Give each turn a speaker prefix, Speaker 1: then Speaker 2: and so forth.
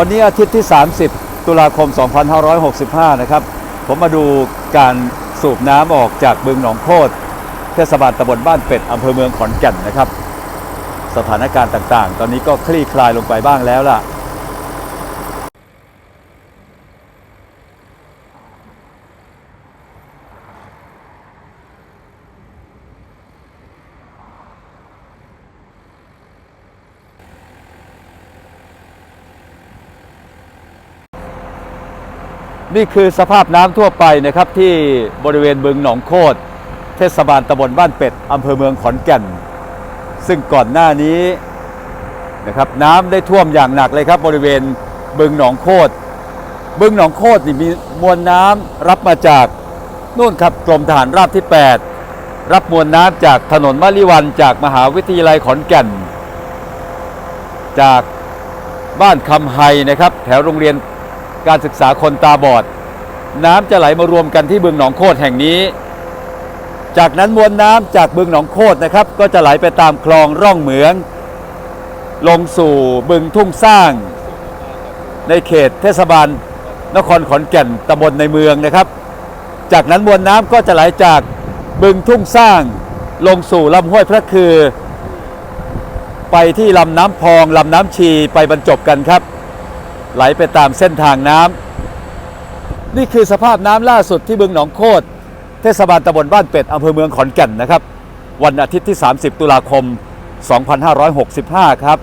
Speaker 1: วันนี้อาทิตย์ที่ 30 ตุลาคม 2565 นะครับ ผมมาดูการสูบน้ำออกจากบึงหนองโคตเทศบาลตำบลบ้านเป็ดอำเภอเมืองขอนแก่นนะครับ สถานการณ์ต่างๆ ตอนนี้ก็คลี่คลายลงไปบ้างแล้วล่ะ นี่คือสภาพน้ำทั่วไปนะครับที่บริเวณบึงหนองโคตรเทศบาลตำบลบ้านเป็ดอำเภอเมืองขอนแก่น ซึ่งก่อนหน้านี้นะครับน้ำได้ท่วมอย่างหนักเลยครับบริเวณบึงหนองโคตรบึงหนองโคตรนี่มีมวลน้ำรับมาจากนู่นครับกรมทหารราบที่ 8 รับมวลน้ำจากถนนมะลิวันจากมหาวิทยาลัยขอนแก่น จากบ้านคำไฮนะครับ แถวโรงเรียน การศึกษาคนตาบอด น้ำจะไหลมารวมกันที่บึงหนองโคตรแห่งนี้ จากนั้นมวลน้ำจากบึงหนองโคตรนะครับ ก็จะไหลไปตามคลองร่องเหมือง ลงสู่บึงทุ่งสร้าง ในเขตเทศบาล นครขอนแก่นตำบลในเมืองนะครับ จากนั้นมวลน้ำก็จะไหลจากบึงทุ่งสร้าง ลงสู่ลำห้วยพระคือ ไปที่ลำน้ำพองลำน้ำชีไปบรรจบกันครับ ไหลไปตามเส้นทางน้ำนี่คือสภาพน้ำล่าสุดที่บึงหนองโคตรเทศบาลตำบลบ้านเป็ดอำเภอเมืองขอนแก่นนะครับ วันอาทิตย์ที่ 30 ตุลาคม 2565 ครับ